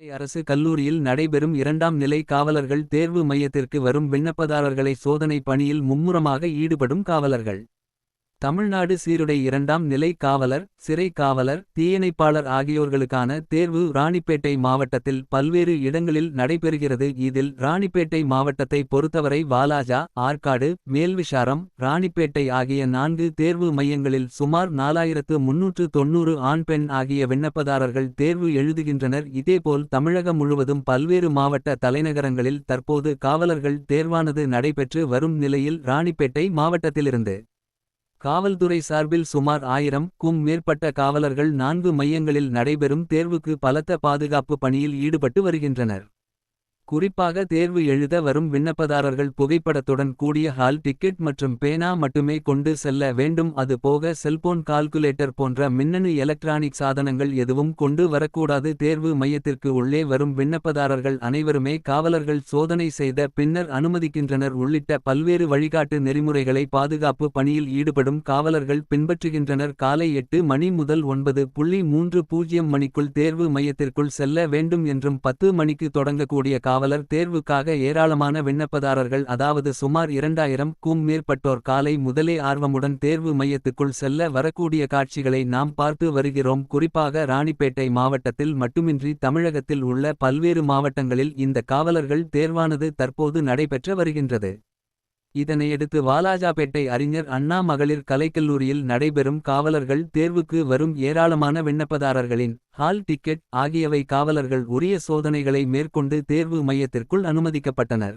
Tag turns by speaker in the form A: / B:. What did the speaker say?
A: அரசு கல்லூரியில் நடைபெறும் இரண்டாம் நிலை காவலர்கள் தேர்வு மையத்திற்கு வரும் விண்ணப்பதாரர்களை சோதனை பணியில் மும்முரமாக ஈடுபடும் காவலர்கள். தமிழ்நாடு சீருடை இரண்டாம் நிலை காவலர் சிறை காவலர் தீயணைப்பாளர் ஆகியோர்களுக்கான தேர்வு ராணிப்பேட்டை மாவட்டத்தில் பல்வேறு இடங்களில் நடைபெறுகிறது. இதில் ராணிப்பேட்டை மாவட்டத்தை பொறுத்தவரை வாலாஜா ஆற்காடு மேல்விஷாரம் ராணிப்பேட்டை ஆகிய நான்கு தேர்வு மையங்களில் சுமார் நாலாயிரத்து முன்னூற்று தொன்னூறு ஆண் பெண் ஆகிய விண்ணப்பதாரர்கள் தேர்வு எழுதுகின்றனர். இதேபோல் தமிழகம் முழுவதும் பல்வேறு மாவட்ட தலைநகரங்களில் தற்போது காவலர்கள் தேர்வானது நடைபெற்று வரும் நிலையில் ராணிப்பேட்டை மாவட்டத்திலிருந்து காவல்துறை சார்பில் சுமார் ஆயிரம் க்கும் மேற்பட்ட காவலர்கள் நான்கு மையங்களில் நடைபெறும் தேர்வுக்கு பலத்த பாதுகாப்பு பணியில் ஈடுபட்டு வருகின்றனர். குறிப்பாக தேர்வு எழுத வரும் விண்ணப்பதாரர்கள் புகைப்படத்துடன் கூடிய ஹால் டிக்கெட் மற்றும் பேனா மட்டுமே கொண்டு செல்ல வேண்டும். அது போக செல்போன் கால்குலேட்டர் போன்ற மின்னணு எலக்ட்ரானிக் சாதனங்கள் எதுவும் கொண்டு வரக்கூடாது. தேர்வு மையத்திற்கு உள்ளே வரும் விண்ணப்பதாரர்கள் அனைவருமே காவலர்கள் சோதனை செய்த பின்னர் அனுமதிக்கின்றனர். உள்ளிட்ட பல்வேறு வழிகாட்டு நெறிமுறைகளை பாதுகாப்பு பணியில் ஈடுபடும் காவலர்கள் பின்பற்றுகின்றனர். காலை எட்டு மணி முதல் ஒன்பது புள்ளி மூன்று பூஜ்ஜியம் மணிக்குள் தேர்வு மையத்திற்குள் செல்ல வேண்டும் என்றும் பத்து மணிக்கு தொடங்கக்கூடிய காவலர் தேர்வுக்காக ஏராளமான விண்ணப்பதாரர்கள் அதாவது சுமார் இரண்டாயிரம் க்கும் மேற்பட்டோர் காலை முதலே ஆர்வமுடன் தேர்வு மையத்துக்குள் செல்ல வரக்கூடிய காட்சிகளை நாம் பார்த்து வருகிறோம் குறிப்பாக ராணிப்பேட்டை மாவட்டத்தில் மட்டுமின்றி தமிழகத்தில் உள்ள பல்வேறு மாவட்டங்களில் இந்த காவலர்கள் தேர்வானது தற்போது நடைபெற்று வருகின்றது. இதனையடுத்து வாலாஜாபேட்டை அறிஞர் அண்ணா மகளிர் கலைக்கல்லூரியில் நடைபெறும் காவலர்கள் தேர்வுக்கு வரும் ஏராளமான விண்ணப்பதாரர்களின் ஹால் டிக்கெட் ஆகியவை காவலர்கள் உரிய சோதனைகளை மேற்கொண்டு தேர்வு மையத்திற்குள் அனுமதிக்கப்பட்டனர்.